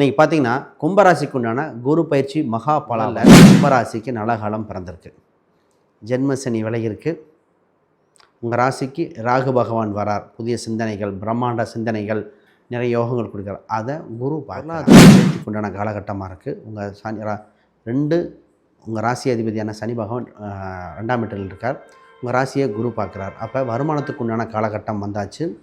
இன்னைக்கு பார்த்தீங்கன்னா கும்பராசிக்கு உண்டான குரு பயிற்சி மகா பலனில் கும்பராசிக்கு நலகாலம் பிறந்திருக்கு. ஜென்ம சனி விலகிருக்கு உங்கள் ராசிக்கு ராகு பகவான் வரார். புதிய சிந்தனைகள் பிரம்மாண்ட சிந்தனைகள் நிறைய யோகங்கள் கொடுக்குறார். அதை குரு உண்டான காலகட்டமாக இருக்குது உங்கள் சனி ரா- ரெண்டு உங்கள் ராசி அதிபதியான சனி பகவான் ரெண்டாம் வீட்டில் இருக்கார். உங்கள் ராசியை குரு பார்க்குறார். அப்போ வருமானத்துக்கு உண்டான காலகட்டம் வந்தாச்சு.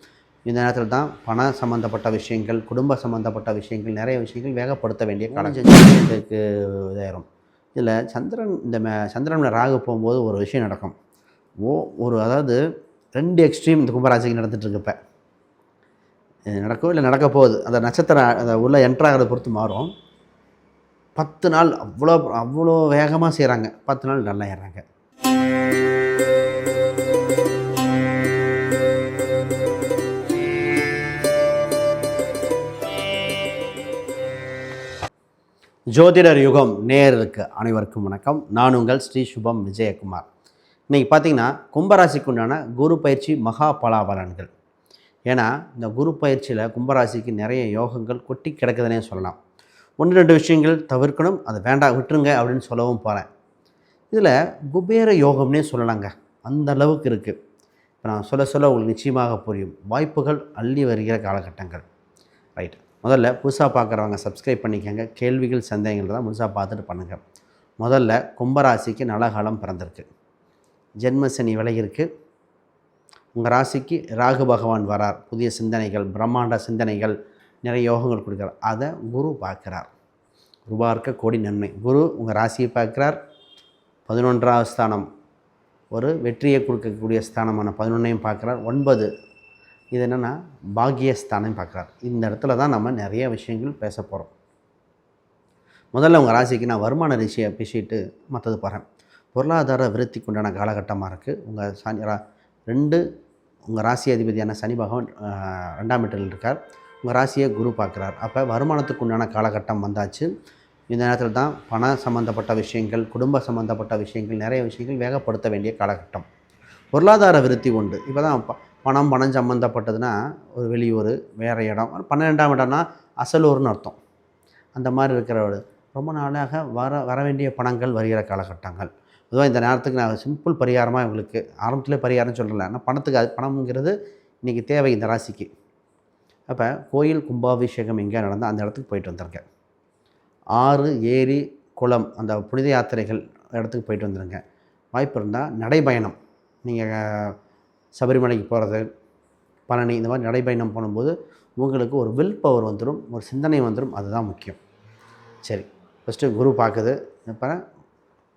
இந்த நேரத்தில் தான் பண சம்மந்தப்பட்ட விஷயங்கள் குடும்ப சம்மந்தப்பட்ட விஷயங்கள் நிறைய விஷயங்கள் வேகப்படுத்த வேண்டிய காலகட்டம் இதுக்கு இதாயிரும். இதில் சந்திரன் இந்த மே சந்திரன் ராகு போகும்போது ஒரு விஷயம் நடக்கும். ஓ ஒரு அதாவது ரெண்டு எக்ஸ்ட்ரீம் இந்த கும்பராசிக்கு நடந்துட்டு இருக்கு இப்போ இது நடக்கும் இல்லை நடக்க போகுது. அந்த நட்சத்திரம் அந்த உள்ள என்ட்ராகிறத பொறுத்து மாறும். பத்து நாள் அவ்வளோ அவ்வளோ வேகமாக செய்கிறாங்க பத்து நாள் நல்லா ஏறாங்க ஜோதிடர் யுகம் நேயர்களுக்கு அனைவருக்கும் வணக்கம். நான் உங்கள் ஸ்ரீ சுபம் விஜயகுமார். இன்றைக்கி பார்த்தீங்கன்னா கும்பராசிக்கு உண்டான குரு பயிற்சி மகா பலாபலன்கள். ஏன்னா இந்த குரு பயிற்சியில் கும்பராசிக்கு நிறைய யோகங்கள் கொட்டி கிடக்குதுன்னே சொல்லலாம். ஒன்று ரெண்டு விஷயங்கள் தவிர்க்கணும். அதை வேண்டாம் விட்டுருங்க அப்படின்னு சொல்லவும் போகிறேன் இதில் குபேர யோகம்னே சொல்லலாங்க. அந்த அளவுக்கு இருக்குது இப்போ நான் சொல்ல சொல்ல உங்களுக்கு நிச்சயமாக புரியும். வாய்ப்புகள் அள்ளி வருகிற காலகட்டங்கள். ரைட். முதல்ல புதுசாக பார்க்குறவங்க சப்ஸ்கிரைப் பண்ணிக்கோங்க. கேள்விகள் சந்தேகங்கள் தான் முழுசாக பார்த்துட்டு பண்ணுங்கள் முதல்ல கும்பராசிக்கு நலகாலம் பிறந்திருக்கு. ஜென்ம சனி விலகிருக்கு உங்கள் ராசிக்கு ராகு பகவான் வரார். புதிய சிந்தனைகள் பிரம்மாண்ட சிந்தனைகள் நிறைய யோகங்கள் கொடுக்குறார். அதை குரு பார்க்குறார். குரு கோடி நன்மை. குரு உங்கள் ராசியை பார்க்குறார். பதினொன்றாவது ஸ்தானம். ஒரு வெற்றியை கொடுக்கக்கூடிய ஸ்தானமான பதினொன்றையும் பார்க்குறார். ஒன்பது இது என்னென்னா பாக்கியஸ்தானம் பார்க்குறாரு. இந்த இடத்துல தான் நம்ம நிறைய விஷயங்கள் பேச போகிறோம் முதல்ல உங்கள் ராசிக்கு நான் வருமான ரிஷியை பேசிட்டு மற்றது போகிறேன் பொருளாதார விருத்திக்கு உண்டான காலகட்டமாக இருக்குது உங்கள் சனி ரா- ரெண்டு உங்கள் ராசி அதிபதியான சனி பகவான் ரெண்டாம் வீட்டில் இருக்கார். உங்கள் ராசியை குரு பார்க்குறார். அப்போ வருமானத்துக்கு உண்டான காலகட்டம் வந்தாச்சு. இந்த நேரத்தில் தான் பண சம்மந்தப்பட்ட விஷயங்கள் குடும்ப சம்மந்தப்பட்ட விஷயங்கள் நிறைய விஷயங்கள் வேகப்படுத்த வேண்டிய காலகட்டம். பொருளாதார விருத்தி உண்டு. இப்போ தான் பணம் பணம் சம்மந்தப்பட்டதுன்னா ஒரு வெளியூர் வேறு இடம். பன்னிரெண்டாம் இடம்னா அசலூர்னு அர்த்தம். அந்த மாதிரி இருக்கிற ஒரு ரொம்ப நாளாக வர வர வேண்டிய பணங்கள் வருகிற காலகட்டங்கள். பொதுவாக இந்த நேரத்துக்கு நான் சிம்பிள் பரிகாரமாக இவங்களுக்கு ஆரம்பத்தில் பரிகாரம் சொல்கிறேன் ஆனால் பணத்துக்கு அது பணம்ங்கிறது இன்றைக்கி தேவை இந்த ராசிக்கு. அப்போ கோயில் கும்பாபிஷேகம் எங்கே நடந்தால் அந்த இடத்துக்கு போயிட்டு வந்திருக்கேன். ஆறு ஏரி குளம் அந்த புனித யாத்திரைகள் இடத்துக்கு போயிட்டு வந்துடுங்க வாய்ப்பு இருந்தால் நடைபயணம். நீங்கள் சபரிமலைக்கு போகிறது பழனி இந்த மாதிரி நடைபயணம் பண்ணும்போது உங்களுக்கு ஒரு வில் பவர் வந்துடும் ஒரு சிந்தனை வந்துடும் அதுதான் முக்கியம். சரி ஃபஸ்ட்டு குரு பார்க்குது இப்போ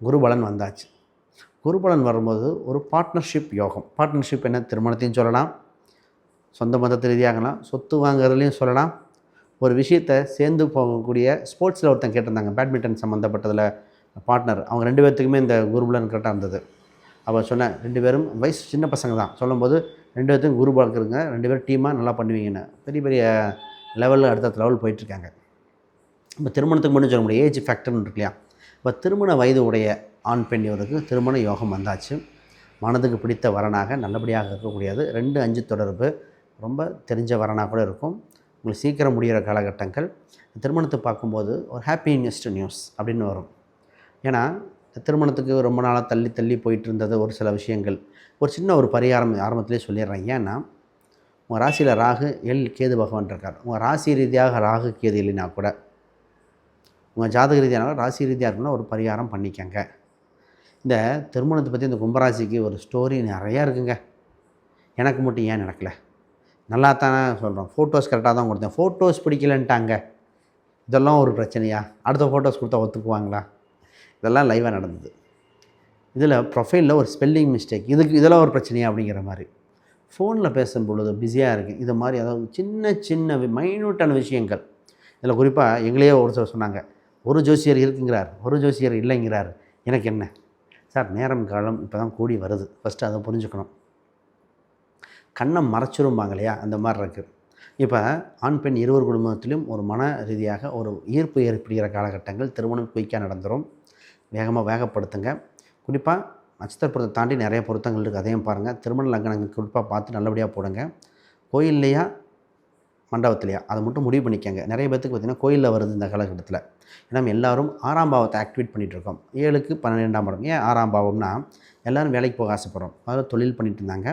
குருபலன் வந்தாச்சு. குருபலன் வரும்போது ஒரு பார்ட்னர்ஷிப் யோகம். பார்ட்னர்ஷிப் என்ன? திருமணத்தையும் சொல்லலாம் சொந்த மதத்து ரீதியாகலாம் சொத்து வாங்குறதுலையும் சொல்லலாம். ஒரு விஷயத்தை சேர்ந்து போகக்கூடிய ஸ்போர்ட்ஸில் ஒருத்தன் கேட்டிருந்தாங்க பேட்மிண்டன் சம்மந்தப்பட்டதில் பார்ட்னர் அவங்க ரெண்டு பேர்த்துக்குமே இந்த குருபலன் கரெக்டாக இருந்தது. அவள் சொன்னேன் ரெண்டு பேரும் வயசு சின்ன பசங்க தான். சொல்லும்போது ரெண்டு பேர்த்தையும் குரு பார்க்குறங்க ரெண்டு பேரும் டீமாக நல்லா பண்ணுவீங்கன்னு. பெரிய பெரிய லெவலில் அடுத்த லெவல் போயிட்டுருக்காங்க இப்போ திருமணத்துக்கு மட்டும் சொல்ல முடியும் ஏஜ் ஃபேக்டர்னு இருக்கு இல்லையா? இப்போ திருமண வயது உடைய ஆண் பெண் இவருக்கு திருமண யோகம் வந்தாச்சு. மனதுக்கு பிடித்த வரனாக நல்லபடியாக இருக்கக்கூடியது. ரெண்டு அஞ்சு தொடர்பு. ரொம்ப தெரிஞ்ச வரனாக கூட இருக்கும். உங்களுக்கு சீக்கிரம் முடிகிற காலகட்டங்கள். திருமணத்தை பார்க்கும்போது ஒரு ஹாப்பினஸ்ட் நியூஸ் அப்படின்னு வரும். ஏன்னா திருமணத்துக்கு ரொம்ப நாளாக தள்ளி தள்ளி போயிட்டு இருந்தது ஒரு சில விஷயங்கள். ஒரு சின்ன ஒரு பரிகாரம் ஆரம்பத்திலே சொல்லிடுறேன். ஏன்னா உங்கள் ராசியில் ராகு எல் கேது பகவான் இருக்கார். உங்கள் ராசி ரீதியாக ராகு கேது இல்லைனா கூட உங்கள் ஜாதக ரீதியான ராசி ரீதியாக இருக்குன்னா ஒரு பரிகாரம் பண்ணிக்கங்க. இந்த திருமணத்தை பற்றி இந்த கும்பராசிக்கு ஒரு ஸ்டோரி நிறையா இருக்குங்க. எனக்கு மட்டும் ஏன் நடக்கலை? நல்லா தானே சொல்கிறோம் ஃபோட்டோஸ் கரெக்டாக தான் கொடுத்தேன். ஃபோட்டோஸ் பிடிக்கலன்ட்டாங்க. இதெல்லாம் ஒரு பிரச்சனையா? அடுத்த ஃபோட்டோஸ் கொடுத்தா ஒத்துக்குவாங்களா? இதெல்லாம் லைவாக நடந்தது. இதில் ப்ரொஃபைலில் ஒரு ஸ்பெல்லிங் மிஸ்டேக் இதுக்கு இதெல்லாம் ஒரு பிரச்சனையா அப்படிங்கிற மாதிரி. ஃபோனில் பேசும் பொழுது பிஸியாக இருக்குது இது மாதிரி அதாவது சின்ன சின்ன மைனூட்டான விஷயங்கள். இதில் குறிப்பாக எங்களையே ஒரு சிலர் சொன்னாங்க ஒரு ஜோசியர் இருக்குங்கிறார். ஒரு ஜோசியர் இல்லைங்கிறார். எனக்கு என்ன? சார் நேரம் காலம் இப்போ தான் கூடி வருது. ஃபஸ்ட்டு அதை புரிஞ்சுக்கணும். கண்ணை மறைச்சிரும்பாங்க இல்லையா அந்த மாதிரி இருக்குது இப்போ ஆண் பெண் இருவர் குடும்பத்திலும் ஒரு மன ரீதியாக ஒரு ஈர்ப்பு ஏற்படுகிற காலகட்டங்கள் திருமணம் குயிக்காக நடந்துடும் வேகமாக வேகப்படுத்துங்க. குறிப்பாக நட்சத்திரப்புறத்தை தாண்டி நிறைய பொருத்தங்கள் இருக்குது அதையும் பாருங்கள் திருமண லக்னங்கள் குறிப்பாக பார்த்து நல்லபடியாக போடுங்க. கோயில்லையா? மண்டபத்திலையா? அதை மட்டும் முடிவு பண்ணிக்கோங்க. நிறைய பேத்துக்கு பார்த்திங்கன்னா கோயிலில் வருது இந்த காலகட்டத்தில். ஏன்னா எல்லோரும் ஆறாம் பாவத்தை ஆக்டிவேட் பண்ணிகிட்டு இருக்கோம். ஏழுக்கு பன்னிரெண்டாம் பாவம். ஏன் ஆறாம் பாவம்னா எல்லாரும் வேலைக்கு போக ஆசைப்படுறோம். அதாவது தொழில் பண்ணிட்டு இருந்தாங்க.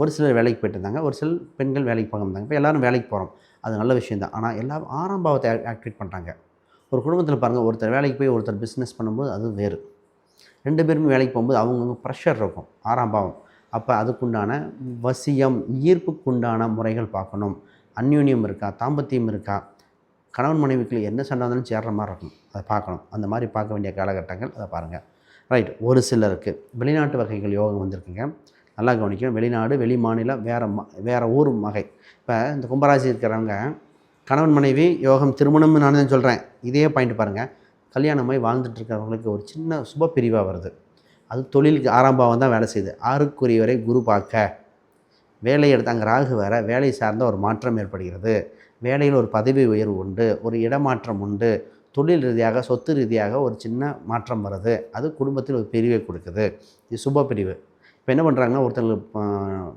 ஒரு சிலர் வேலைக்கு போயிட்டு இருந்தாங்க. ஒரு சில பெண்கள் வேலைக்கு போக இருந்தாங்க. இப்போ எல்லாரும் வேலைக்கு போகிறோம் அது நல்ல விஷயம் தான் ஆனால் எல்லாரும் ஆறாம் பாவத்தை ஆக்டிவேட் பண்ணுறாங்க ஒரு குடும்பத்தில் பாருங்கள் ஒருத்தர் வேலைக்கு போய் ஒருத்தர் பிஸ்னஸ் பண்ணும்போது அது வேறு. ரெண்டு பேருமே வேலைக்கு போகும்போது அவங்கவுங்க ப்ரெஷர் இருக்கும் ஆறாம் பாவம். அப்போ அதுக்குண்டான வசியம் ஈர்ப்புக்குண்டான முறைகள் பார்க்கணும். அந்யூன்யம் இருக்கா தாம்பத்தியம் இருக்கா? கணவன் மனைவிக்குள்ள என்ன சண்டை வந்தாலும் சேர்ற மாதிரி இருக்கும் அதை பார்க்கணும். அந்த மாதிரி பார்க்க வேண்டிய காலகட்டங்கள் அதை பாருங்கள் ரைட் ஒரு சிலருக்கு வெளிநாட்டு வகைகள் யோகம் வந்திருக்குங்க. நல்லா கவனிக்கணும் வெளிநாடு வெளி மாநிலம் வேறு ம வேறு ஊர் வகை இப்போ இந்த கும்பராசி இருக்கிறவங்க கணவன் மனைவி யோகம் திருமணம்னு நான் தான் சொல்கிறேன் இதே பாயிண்ட் பாருங்கள் கல்யாணமாய் வாழ்ந்துட்டு இருக்கிறவங்களுக்கு ஒரு சின்ன சுப பிரிவாக வருது. அது தொழிலுக்கு ஆறாம் பாவம் தான் வேலை செய்யுது. ஆறுக்குரியவரை குரு பார்க்க. வேலை எடுத்து அங்கே ராகு வேற வேலை சார்ந்த ஒரு மாற்றம் ஏற்படுகிறது. வேலையில் ஒரு பதவி உயர்வு உண்டு ஒரு இடமாற்றம் உண்டு. தொழில் ரீதியாக சொத்து ரீதியாக ஒரு சின்ன மாற்றம் வருது. அது குடும்பத்தில் ஒரு பிரிவை கொடுக்குது. இது சுப பிரிவு. இப்போ என்ன பண்ணுறாங்கன்னா ஒருத்தங்களுக்கு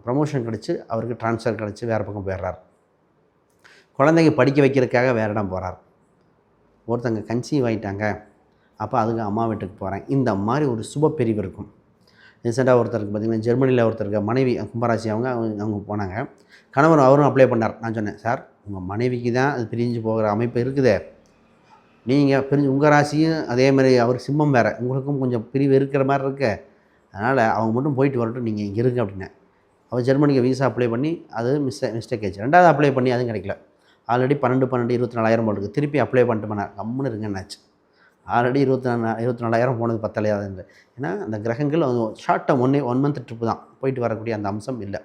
ப்ரமோஷன் கிடச்சி அவருக்கு ட்ரான்ஸ்ஃபர் கிடச்சி வேறு பக்கம் போயிடுறார். குழந்தைங்க படிக்க வைக்கிறதுக்காக வேறு இடம் போகிறார் ஒருத்தங்க கன்சீவ் ஆகிட்டாங்க அப்போ அதுக்கு அம்மா வீட்டுக்கு போகிறேன் இந்த மாதிரி ஒரு சுப பிரிவு இருக்கும். ரீசெண்டாக ஒருத்தருக்கு பார்த்திங்கன்னா ஜெர்மனியில் ஒருத்தருக்கு மனைவி கும்பராசி அவங்க அவங்க அவங்க போனாங்க. கணவர் அவரும் அப்ளை பண்ணார். நான் சொன்னேன் சார் உங்கள் மனைவிக்கு தான் அது பிரிஞ்சு போகிற அமைப்பு இருக்குதே. நீங்கள் பிரிஞ்சு உங்கள் ராசியும் அதே மாதிரி அவர் சிம்மம் வேறு. உங்களுக்கும் கொஞ்சம் பிரிவு இருக்கிற மாதிரி இருக்கு. அதனால் அவங்க மட்டும் போயிட்டு வரட்டும். நீங்கள் இங்கே இருங்க அப்படின்னேன். அவர் ஜெர்மனிக்கு வீசா அப்ளை பண்ணி அது மிஸ்டே மிஸ்டேக் ஆச்சு ரெண்டாவது அப்ளை பண்ணி அதுவும் கிடைக்கல. ஆல்ரெடி பன்னெண்டு பன்னெண்டு இருபத்தி நாலாயிரம் போல் இருக்குது திருப்பி அப்ளை பண்ணிட்டு போனால் கம்முன்னு இருங்கன்னாச்சு ஆல்ரெடி இருபத்தி நாலு இருபத்தி நாலாயிரம் போனது பத்தலையாதுன்னு ஏன்னா அந்த கிரகங்கள் ஷார்ட் டேர்ம் ஒன்னே ஒன் மந்த் ட்ரிப்பு தான். போயிட்டு வரக்கூடிய அந்த அம்சம் இல்லை.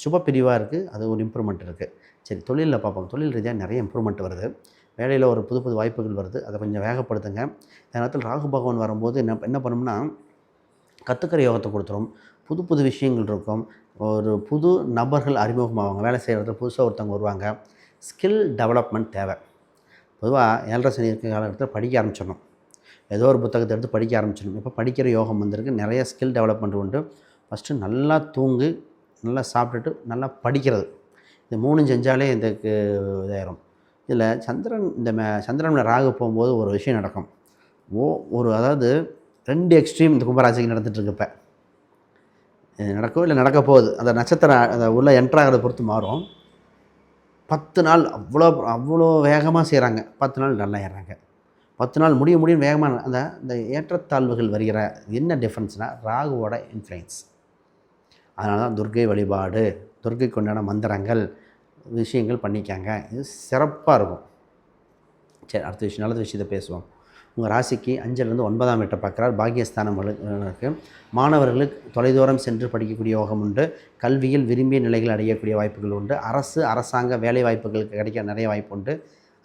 சுப பிரிவாக இருக்குது அது ஒரு இம்ப்ரூவ்மெண்ட் இருக்குது சரி தொழிலில் பார்ப்போம். தொழில் ரீதியாக நிறைய இம்ப்ரூவ்மெண்ட் வருது. வேலையில் ஒரு புது புது வாய்ப்புகள் வருது. அதை கொஞ்சம் வேகப்படுத்துங்க. இந்த நேரத்தில் ராகு பகவான் வரும்போது என்ன என்ன பண்ணோம்னா கற்றுக்கிற யோகத்தை கொடுத்துரும். புது புது விஷயங்கள் இருக்கும். ஒரு புது நபர்கள் அறிமுகமாவாங்க. வேலை செய்கிறதுல புதுசாக ஒருத்தவங்க வருவாங்க. ஸ்கில் டெவலப்மெண்ட் தேவை. பொதுவாக ஏழரை சனி இருக்கிற காலகட்டத்தில் படிக்க ஆரம்பிச்சிடணும். ஏதோ ஒரு புத்தகத்தை எடுத்து படிக்க ஆரம்பிச்சிடணும். இப்போ படிக்கிற யோகம் வந்திருக்கு. நிறைய ஸ்கில் டெவலப்மெண்ட் உண்டு. ஃபஸ்ட்டு நல்லா தூங்கு நல்லா சாப்பிட்டுட்டு நல்லா படிக்கிறது. இது மூணு செஞ்சாலே இதுக்கு இதாயிரும். இதில் சந்திரன் இந்த மே சந்திரனில் ராகு போகும்போது ஒரு விஷயம் நடக்கும். ஓ ஒரு அதாவது ரெண்டு எக்ஸ்ட்ரீம் இந்த கும்பராசிக்கு நடந்துகிட்டு இப்போ. நடக்கும் இல்லை நடக்க போகுது. அந்த நட்சத்திரம் அந்த உள்ளே என்ட்ராகிறத பொறுத்து மாறும். பத்து நாள் அவ்வளோ அவ்வளோ வேகமாக செய்கிறாங்க பத்து நாள் நல்லா ஏறாங்க பத்து நாள் முடிய முடியும் வேகமாக அந்த இந்த ஏற்றத்தாழ்வுகள் வருகிற என்ன டிஃப்ரென்ஸ்னால் ராகுவோட இன்ஃப்ளூயன்ஸ் அதனால தான் துர்க்கை வழிபாடு துர்க்கைக்கு உண்டான மந்திரங்கள் விஷயங்கள் பண்ணிக்காங்க. இது சிறப்பாக இருக்கும். சரி அடுத்த விஷயம் நல்லது விஷயத்தை பேசுவோம். உங்கள் ராசிக்கு அஞ்சிலிருந்து ஒன்பதாம் வீட்டை பார்க்குறார். பாகியஸ்தானங்களுக்கு இருக்குது மாணவர்களுக்கு தொலைதூரம் சென்று படிக்கக்கூடிய யோகம் உண்டு. கல்வியில் விரும்பிய நிலைகள் அடையக்கூடிய வாய்ப்புகள் உண்டு. அரசு அரசாங்க வேலை வாய்ப்புகளுக்கு கிடைக்க நிறைய வாய்ப்பு உண்டு.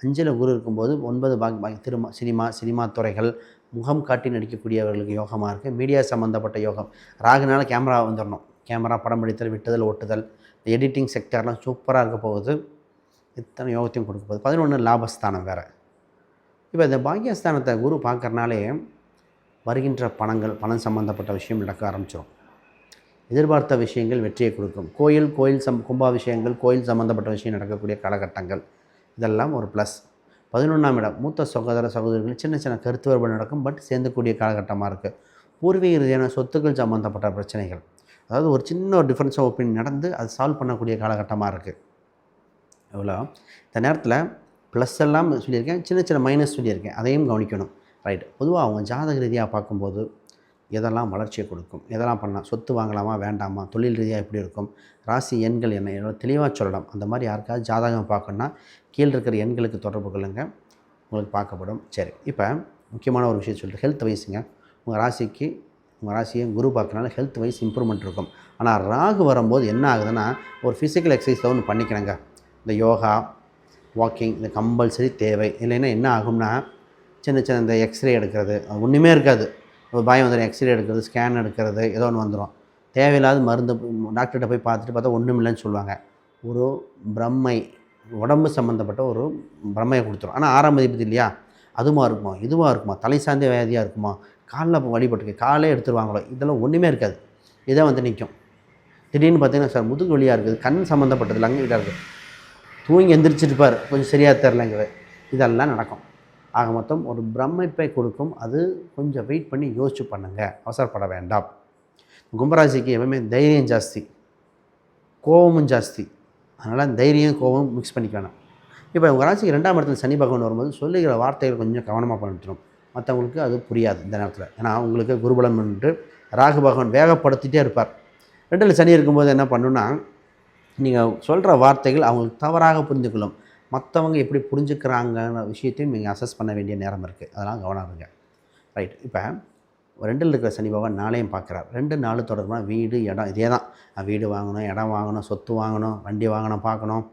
அஞ்சில் குரு இருக்கும்போது ஒன்பது பாக் திருமா சினிமா சினிமா துறைகள் முகம் காட்டி நடிக்கக்கூடியவர்களுக்கு யோகமாக இருக்குது மீடியா சம்மந்தப்பட்ட யோகம். ராகுனால கேமரா வந்துடணும் கேமரா படம் பிடித்தல் விட்டுதல் ஓட்டுதல் எடிட்டிங் செக்டர்லாம் சூப்பராக இருக்க போகுது. இத்தனை யோகத்தையும் கொடுக்க போகுது. பதினொன்று லாபஸ்தானம் வேறு. இப்போ இந்த பாக்கியஸ்தானத்தை குரு பார்க்கறனாலே வருகின்ற பணங்கள் பணம் சம்மந்தப்பட்ட விஷயம் நடக்க ஆரம்பிச்சிடும் எதிர்பார்த்த விஷயங்கள் வெற்றியை கொடுக்கும். கோயில் கோயில் சம் கும்பாபிஷேகங்கள் கோயில் சம்மந்தப்பட்ட விஷயம் நடக்கக்கூடிய காலகட்டங்கள் இதெல்லாம் ஒரு ப்ளஸ் பதினொன்றாம் இடம் மூத்த சகோதர சகோதரிகள் சின்ன சின்ன கருத்து வேறுபாடு நடக்கும் பட் சேர்ந்தக்கூடிய காலகட்டமாக இருக்குது பூர்வீக ரீதியான சொத்துக்கள் சம்மந்தப்பட்ட பிரச்சனைகள். அதாவது ஒரு சின்ன ஒரு டிஃப்ரென்ஸ் ஆஃப் ஒப்பீனியன் நடந்து அது சால்வ் பண்ணக்கூடிய காலகட்டமாக இருக்குது எவ்வளோ இந்த நேரத்தில் ப்ளஸ் எல்லாம் சொல்லியிருக்கேன் சின்ன சின்ன மைனஸ் சொல்லியிருக்கேன். அதையும் கவனிக்கணும். ரைட் பொதுவாக அவங்க ஜாதக ரீதியாக பார்க்கும்போது எதெல்லாம் வளர்ச்சியை கொடுக்கும்? எதெல்லாம் பண்ணலாம் சொத்து வாங்கலாமா? வேண்டாமா? தொழில் ரீதியாக எப்படி இருக்கும்? ராசி எண்கள் என்ன? என்னோட தெளிவாக சொல்லலாம். அந்த மாதிரி யாருக்காவது ஜாதகம் பார்க்கணுன்னா கீழே இருக்கிற எண்களுக்கு தொடர்பு கொள்ளுங்கள் உங்களுக்கு பார்க்கப்படும். சரி. இப்போ முக்கியமான ஒரு விஷயம் சொல்லிட்டு ஹெல்த் வைஸுங்க உங்கள் ராசிக்கு உங்கள் ராசியை குரு பார்க்கறனால ஹெல்த் வைஸ் இம்ப்ரூவ்மெண்ட் இருக்கும். ஆனால் ராகு வரும்போது என்ன ஆகுதுன்னா ஒரு ஃபிசிக்கல் எக்ஸசைஸ் ஒன்று பண்ணிக்கிறேங்க. இந்த யோகா வாக்கிங் இது கம்பல்சரி தேவை. இல்லைன்னா என்ன ஆகும்னா சின்ன சின்ன இந்த எக்ஸ்ரே எடுக்கிறது ஒன்றுமே இருக்காது. ஒரு பயம் வந்துடும் எக்ஸ்ரே எடுக்கிறது ஸ்கேன் எடுக்கிறது ஏதோ ஒன்று வந்துடும் தேவையில்லாத மருந்து டாக்டர்கிட்ட போய் பார்த்துட்டு பார்த்தா ஒன்றும் இல்லைன்னு சொல்லுவாங்க. ஒரு பிரம்மை உடம்பு சம்மந்தப்பட்ட ஒரு பிரம்மையை கொடுத்துரும். ஆனால் ஆறாம் மதிப்பு இல்லையா? அதுவாக இருக்குமா? இதுவாக இருக்குமா? தலை சார்ந்த வியாதியாக இருக்குமா? காலில் வழிபட்டுக்கு காலே எடுத்துருவாங்களோ? இதெல்லாம் ஒன்றுமே இருக்காது. இதை வந்து நிற்கும் திடீர்னு பார்த்தீங்கன்னா சார் முதுகு வலியாக இருக்குது கண் சம்மந்தப்பட்டது லங்க இருக்குது. தூங்கி எந்திரிச்சிருப்பார். கொஞ்சம் சரியாக தெரிலங்கிற இதெல்லாம் நடக்கும். ஆக மொத்தம் ஒரு பிரமிப்பை கொடுக்கும். அது கொஞ்சம் வெயிட் பண்ணி யோசிச்சு பண்ணுங்க. அவசரப்பட வேண்டாம். கும்பராசிக்கு எப்பவுமே தைரியம் ஜாஸ்தி. கோபமும் ஜாஸ்தி. அதனால் தைரியம் கோபம் மிக்ஸ் பண்ணிக்க வேணாம். இப்போ உங்கள் ராசிக்கு ரெண்டாம் இடத்துல சனி பகவான் வரும்போது சொல்லுகிற வார்த்தைகள் கொஞ்சம் கவனமாக பண்ணிட்டுரும். மற்றவங்களுக்கு அது புரியாது இந்த நேரத்தில். ஏன்னா உங்களுக்கு குருபலம் என்று ராகு பகவான் வேகப்படுத்திட்டே இருப்பார். ரெண்டில் சனி இருக்கும்போது என்ன பண்ணுன்னா நீங்கள் சொல்கிற வார்த்தைகள் அவங்களுக்கு தவறாக புரிந்து கொள்ளும் மற்றவங்க எப்படி புரிஞ்சுக்கிறாங்கன்ற விஷயத்தையும் நீங்கள் அசஸ் பண்ண வேண்டிய நேரம் இருக்குது அதெல்லாம் கவனம் இருங்க ரைட் இப்போ ரெண்டில் இருக்கிற சனி பகவான் நாளையும் பார்க்குறார் ரெண்டு நாலு தொடர்புனா வீடு இடம் இதே தான். வீடு வாங்கணும் இடம் வாங்கணும் சொத்து வாங்கணும் வண்டி வாங்கணும் பார்க்கணும்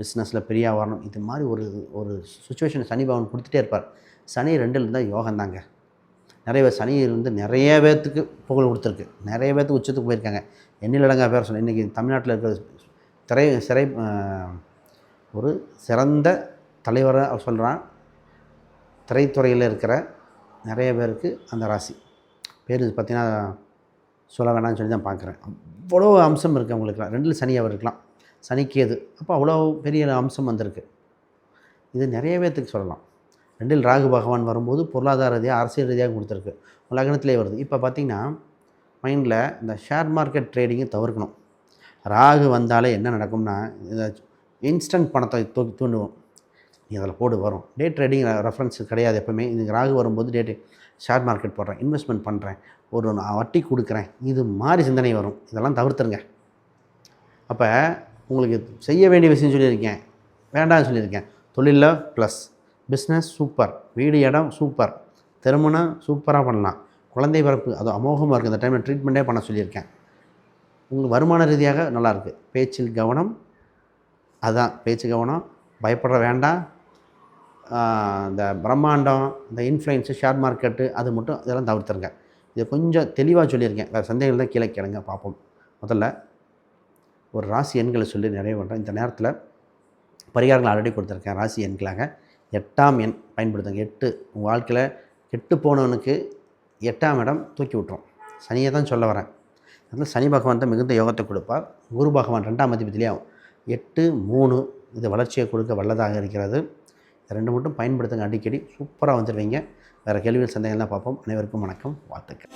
பிஸ்னஸில் பெரியா வரணும். இது மாதிரி ஒரு ஒரு சுச்சுவேஷன் சனி பகவான் கொடுத்துட்டே இருப்பார். சனி ரெண்டில் இருந்தால் யோகம் தாங்க. நிறைய பேர் சனி இருந்து நிறைய பேர்த்துக்கு புகழ் கொடுத்துருக்கு. நிறைய பேர்த்துக்கு உச்சத்துக்கு போயிருக்காங்க. எண்ணிலடங்கா பேர் சொன்னேன் இன்றைக்கி தமிழ்நாட்டில் இருக்கிற திரை சிறை ஒரு சிறந்த தலைவராக சொல்கிறான் திரைத்துறையில் இருக்கிற நிறைய பேருக்கு அந்த ராசி. பேர் பார்த்தீங்கன்னா சொல்ல வேணாம்னு சொல்லி தான் பார்க்குறேன். அவ்வளோ அம்சம் இருக்குது அவங்களுக்குலாம் ரெண்டில் சனி அவர் இருக்கலாம். சனிக்கேது அப்போ அவ்வளோ பெரிய அம்சம் வந்திருக்கு. இது நிறைய பேர்த்துக்கு சொல்லலாம். ரெண்டில் ராகு பகவான் வரும்போது பொருளாதார ரீதியாக அரசியல் ரீதியாக கொடுத்துருக்கு. லக்னத்திலே வருது. இப்போ பார்த்தீங்கன்னா மைண்டில் இந்த ஷேர் மார்க்கெட் ட்ரேடிங்கை தவிர்க்கணும். ராகு வந்தாலே என்ன நடக்கும்னா இன்ஸ்டன்ட் பணத்தை தூக்கி தூண்டுவோம். நீ அதில் போடு வரும். டே ட்ரேடிங் ரெஃபரன்ஸ் கிடையாது எப்பவுமே. இது ராகு வரும்போது டே ஷேர் மார்க்கெட் போடுறேன் இன்வெஸ்ட்மெண்ட் பண்ணுறேன் ஒரு நான் வட்டி கொடுக்குறேன் இது மாதிரி சிந்தனை வரும். இதெல்லாம் தவிர்த்துருங்க. அப்போ உங்களுக்கு செய்ய வேண்டிய விஷயம் சொல்லியிருக்கேன். வேண்டாம்னு சொல்லியிருக்கேன். தொழிலில் ப்ளஸ் பிஸ்னஸ் சூப்பர் வீடு இடம் சூப்பர் திருமணம் சூப்பராக பண்ணலாம். குழந்தை பிறப்பு அது அமோகமாக இருக்குது இந்த டைமில் ட்ரீட்மெண்ட்டே பண்ண சொல்லியிருக்கேன். உங்களுக்கு வருமான ரீதியாக நல்லாயிருக்கு. பேச்சில் கவனம் அதுதான் பேச்சு கவனம். பயப்பட வேண்டாம். இந்த பிரம்மாண்டம் இந்த இன்ஃப்ளூயன்ஸு ஷேர் மார்க்கெட்டு அது மட்டும் இதெல்லாம் தவிர்த்துருங்க. இதை கொஞ்சம் தெளிவாக சொல்லியிருக்கேன். வேறு சந்தேகங்கள் தான் கீழே கேளுங்க பார்ப்போம். முதல்ல ஒரு ராசி எண்களை சொல்லி நிறைய பண்ணுறேன் இந்த நேரத்தில் பரிகாரங்கள் ஆல்ரெடி கொடுத்துருக்கேன். ராசி எண்களாக எட்டாம் எண் பயன்படுத்துங்க. எட்டு உங்கள் வாழ்க்கையில் கெட்டு போனவனுக்கு எட்டாம் இடம் தூக்கி விட்டுரும். சனியை தான் சொல்ல வரேன். அதனால் சனி பகவான் தான் மிகுந்த யோகத்தை கொடுப்பார். குரு பகவான் ரெண்டாம் அதிபதியிலையும் எட்டு மூணு இது வளர்ச்சியை கொடுக்க வல்லதாக இருக்கிறது. ரெண்டு மட்டும் பயன்படுத்துங்க அடிக்கடி. சூப்பராக வந்துடுவீங்க வேறு கேள்விகள் சந்தேகம்லாம் பார்ப்போம். அனைவருக்கும் வணக்கம். வாழ்த்துக்கள்.